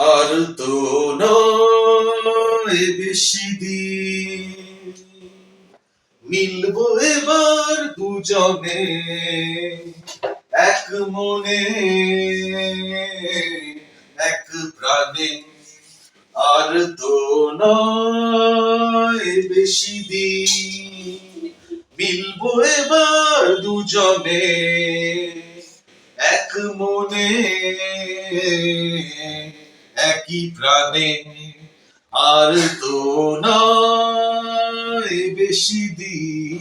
আর তো নয় বেশি দিন মিলবো এবার দুজনে এক মনে, এক প্রাণে। আর তো নয় বেশি দিন। মিলবো এবার দুজনে এক মনে। একই প্রাণে। আর তো নয় বেশি দিন।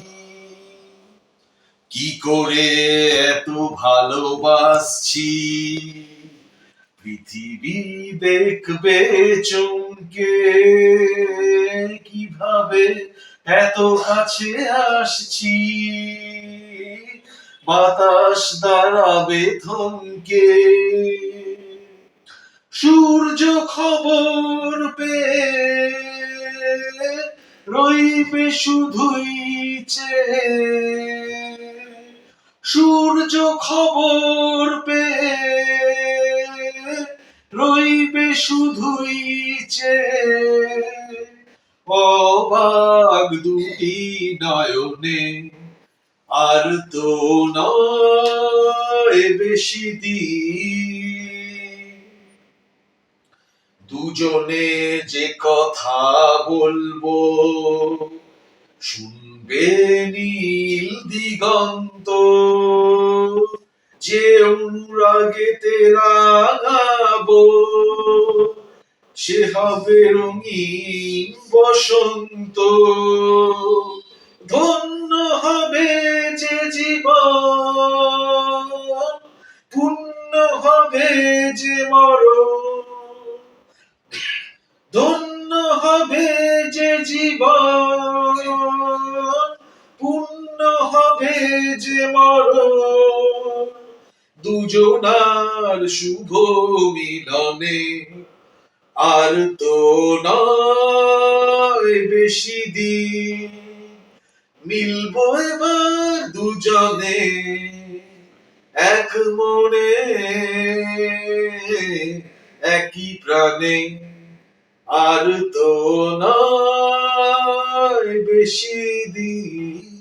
কি করে এত ভালোবাসছি? পৃথিবী দেখবে চমকে। কীভাবে এত কাছে আসছি? বাতাস দাঁড়াবে থমকে সূর্য খবর পেয়ে রইবে শুধুই সূর্য খবর পেয়ে রইবে শুধুই অবাক দুটি নয়নে আর তো নয়, বেশি দিন দুজনে যে কথা বলব, শুনবে নীল দিগন্ত। যে অনুরাগেতে রাগাবো সে হবে রঙিন বসন্ত। ধন্য হবে যে জীবন পূর্ণ হবে যে মরণ ধন্য হবে যে জীবন পূর্ণ হবে যে মরণ। দুজনার শুভ মিলনে আর তো নয় বেশি দিন। মিলবো এবার দুজনে এক মনে, একই প্রাণে। আর তো নয় বেশি দিন।